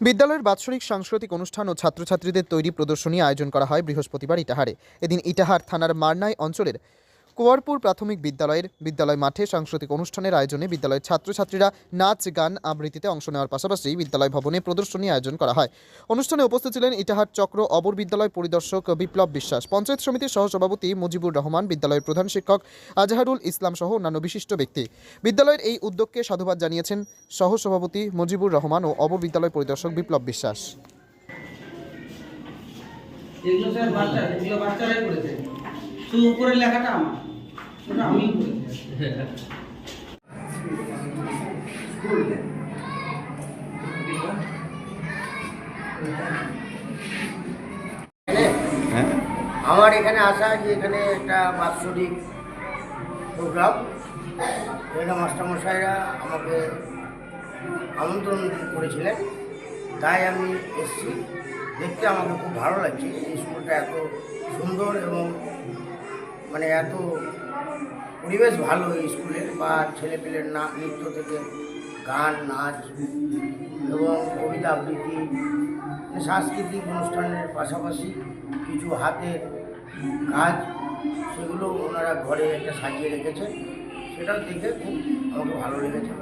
বিদ্যালয়ের বাৎসরিক সাংস্কৃতিক অনুষ্ঠান ও ছাত্রছাত্রীদের তৈরি প্রদর্শনী আয়োজন করা হয় বৃহস্পতিবার ইটাহারে। এদিন ইটাহার থানার মারনাই অঞ্চলের কুয়ারপুর প্রাথমিক বিদ্যালয়ের বিদ্যালয় মাঠে সাংস্কৃতিক অনুষ্ঠানের আয়োজনে বিদ্যালয়ের ছাত্রছাত্রীরা নাচ, গান আবৃত্তিতে অংশ নেওয়ার পাশাপাশি বিদ্যালয় ভবনে প্রদর্শনী আয়োজন করা হয়। অনুষ্ঠানে উপস্থিত ছিলেন ইটাহার চক্র অবর বিদ্যালয় পরিদর্শক বিপ্লব বিশ্বাস, পঞ্চায়েত সমিতির সহসভাপতি মুজিবুর রহমান, বিদ্যালয়ের প্রধান শিক্ষক আজহারুল ইসলাম সহ অন্যান্য বিশিষ্ট ব্যক্তি। বিদ্যালয়ের এই উদ্যোগকে সাধুবাদ জানিয়েছেন সহসভাপতি মুজিবুর রহমান ও অবর বিদ্যালয় পরিদর্শক বিপ্লব বিশ্বাস। এগুলো স্যার বাচ্চা, এগুলো বাচ্চারাই করেছে। শুধু উপরের লেখাটা আমার। ওটা আমি হ্যাঁ? আমার এখানে আসা যে এখানে একটা বাৎসরিক প্রোগ্রাম। এখানে মাস্টারমশাইরা আমাকে আমন্ত্রণ করেছিলেন। তাই আমি এসেছি। দেখতে আমাকে খুব ভালো লাগছে। এই স্কুলটা এত সুন্দর এবং মানে এত পরিবেশ ভালো এই স্কুলের বা ছেলেপেলের না, নৃত্য থেকে গান, নাচ এবং কবিতা আবৃত্তি, সাংস্কৃতিক অনুষ্ঠানের পাশাপাশি কিছু হাতের কাজ, সেগুলো ওনারা ঘরে একটা সাজিয়ে রেখেছে সেটাও দেখে খুব আমাকে ভালো লেগেছে।